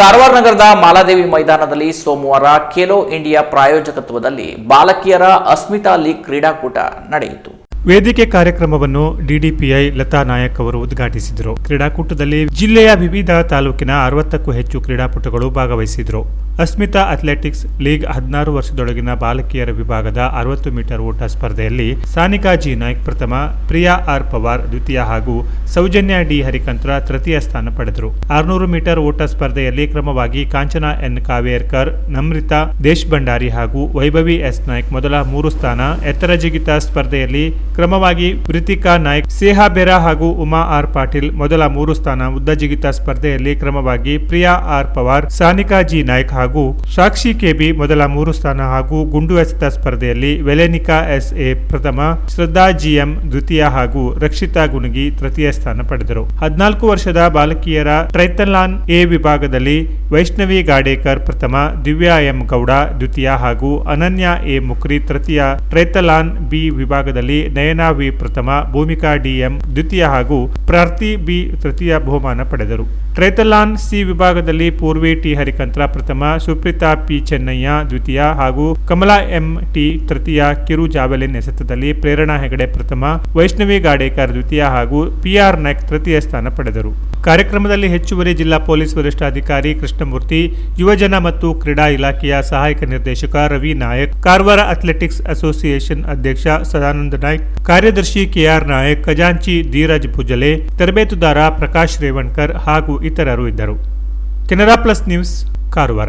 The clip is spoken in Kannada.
ಕಾರವಾರ ನಗರದ ಮಾಲಾದೇವಿ ಮೈದಾನದಲ್ಲಿ ಸೋಮವಾರ ಖೇಲೋ ಇಂಡಿಯಾ ಪ್ರಾಯೋಜಕತ್ವದಲ್ಲಿ ಬಾಲಕಿಯರ ಅಸ್ಮಿತಾ ಲೀಗ್ ಕ್ರೀಡಾಕೂಟ ನಡೆಯಿತು. ವೇದಿಕೆ ಕಾರ್ಯಕ್ರಮವನ್ನು ಡಿಡಿಪಿಐ ಲತಾ ನಾಯಕ್ ಅವರು ಉದ್ಘಾಟಿಸಿದರು. ಕ್ರೀಡಾಕೂಟದಲ್ಲಿ ಜಿಲ್ಲೆಯ ವಿವಿಧ ತಾಲೂಕಿನ ಅರವತ್ತಕ್ಕೂ ಹೆಚ್ಚು ಕ್ರೀಡಾಪಟುಗಳು ಭಾಗವಹಿಸಿದರು. ಅಸ್ಮಿತಾ ಅಥ್ಲೆಟಿಕ್ಸ್ ಲೀಗ್ ಹದಿನಾರು ವರ್ಷದೊಳಗಿನ ಬಾಲಕಿಯರ ವಿಭಾಗದ ಅರವತ್ತು ಮೀಟರ್ ಓಟ ಸ್ಪರ್ಧೆಯಲ್ಲಿ ಸಾನಿಕಾ ಜಿ ನಾಯ್ಕ್ ಪ್ರಥಮ, ಪ್ರಿಯಾ ಆರ್ ಪವಾರ್ ದ್ವಿತೀಯ ಹಾಗೂ ಸೌಜನ್ಯ ಡಿ ಹರಿಕಂತ್ರ ತೃತೀಯ ಸ್ಥಾನ ಪಡೆದರು. ಆರುನೂರು ಮೀಟರ್ ಓಟ ಸ್ಪರ್ಧೆಯಲ್ಲಿ ಕ್ರಮವಾಗಿ ಕಾಂಚನಾ ಎನ್ ಕಾವೇರ್ಕರ್, ನಮ್ರಿತಾ ದೇಶ್ ಭಂಡಾರಿ ಹಾಗೂ ವೈಭವಿ ಎಸ್ ನಾಯ್ಕ್ ಮೊದಲ ಮೂರು ಸ್ಥಾನ, ಎತ್ತರ ಜಿಗಿತ ಸ್ಪರ್ಧೆಯಲ್ಲಿ ಕ್ರಮವಾಗಿ ವೃತಿಕಾ ನಾಯ್ಕ್, ಸೇಹಾ ಬೆರಾ ಹಾಗೂ ಉಮಾ ಆರ್ ಪಾಟೀಲ್ ಮೊದಲ ಮೂರು ಸ್ಥಾನ ಉದ್ದ ಜಿಗಿತ ಸ್ಪರ್ಧೆಯಲ್ಲಿ ಕ್ರಮವಾಗಿ ಪ್ರಿಯಾ ಆರ್ ಪವಾರ್, ಸಾನಿಕಾ ಜಿ ನಾಯ್ಕ್ ಹಾಗೂ ಸಾಕ್ಷಿ ಕೆಬಿ ಮೊದಲ ಮೂರು ಸ್ಥಾನ ಹಾಗೂ ಗುಂಡು ಎಸೆತ ಸ್ಪರ್ಧೆಯಲ್ಲಿ ವೆಲೆನಿಕಾ ಎಸ್ ಎ ಪ್ರಥಮ, ಶ್ರದ್ಧಾ ಜಿಎಂ ದ್ವಿತೀಯ ಹಾಗೂ ರಕ್ಷಿತಾ ಗುಣಗಿ ತೃತೀಯ ಸ್ಥಾನ ಪಡೆದರು. ಹದಿನಾಲ್ಕು ವರ್ಷದ ಬಾಲಕಿಯರ ಟ್ರೈಥಲಾನ್ ಎ ವಿಭಾಗದಲ್ಲಿ ವೈಷ್ಣವಿ ಗಾಡೇಕರ್ ಪ್ರಥಮ, ದಿವ್ಯಾ ಎಂ ಗೌಡ ದ್ವಿತೀಯ ಹಾಗೂ ಅನನ್ಯ ಎ ಮುಕ್ರಿ ತೃತೀಯ ಟ್ರೈಥಲಾನ್ ಬಿ ವಿಭಾಗದಲ್ಲಿ ನಯನಾ ವಿ ಪ್ರಥಮ, ಭೂಮಿಕಾ ಡಿಎಂ ದ್ವಿತೀಯ ಹಾಗೂ ಪ್ರಾರ್ಥಿ ಬಿ ತೃತೀಯ ಬಹುಮಾನ ಪಡೆದರು. ಟ್ರೈತಲಾನ್ ಸಿ ವಿಭಾಗದಲ್ಲಿ ಪೂರ್ವಿ ಟಿ ಹರಿಕಂತ್ರ ಪ್ರಥಮ, ಸುಪ್ರೀತಾ ಪಿ ಚೆನ್ನಯ್ಯ ದ್ವಿತೀಯ ಹಾಗೂ ಕಮಲಾ ಎಂ ಟಿ ತೃತೀಯ ಕಿರು ಜಾವೆಲಿನ್ ಎಸೆತದಲ್ಲಿ ಪ್ರೇರಣಾ ಹೆಗಡೆ ಪ್ರಥಮ, ವೈಷ್ಣವಿ ಗಾಡೇಕರ್ ದ್ವಿತೀಯ ಹಾಗೂ ಪಿಆರ್ ನಾಯ್ಕ್ ತೃತೀಯ ಸ್ಥಾನ ಪಡೆದರು. ಕಾರ್ಯಕ್ರಮದಲ್ಲಿ ಹೆಚ್ಚುವರಿ ಜಿಲ್ಲಾ ಪೊಲೀಸ್ ವರಿಷ್ಠಾಧಿಕಾರಿ ಕೃಷ್ಣಮೂರ್ತಿ, ಯುವಜನ ಮತ್ತು ಕ್ರೀಡಾ ಇಲಾಖೆಯ ಸಹಾಯಕ ನಿರ್ದೇಶಕ ರವಿ ನಾಯಕ್, ಕಾರವಾರ ಅಥ್ಲೆಟಿಕ್ಸ್ ಅಸೋಸಿಯೇಷನ್ ಅಧ್ಯಕ್ಷ ಸದಾನಂದ ನಾಯ್ಕ್, ಕಾರ್ಯದರ್ಶಿ ಕೆಆರ್ ನಾಯಕ್, ಖಜಾಂಚಿ ಧೀರಜ್ ಭುಜಲೆ ತರಬೇತುದಾರ ಪ್ರಕಾಶ್ ರೇವಣ್ಕರ್ ಹಾಗೂ ಇತರರು ಇದ್ದರು. Canara plus news Karwar.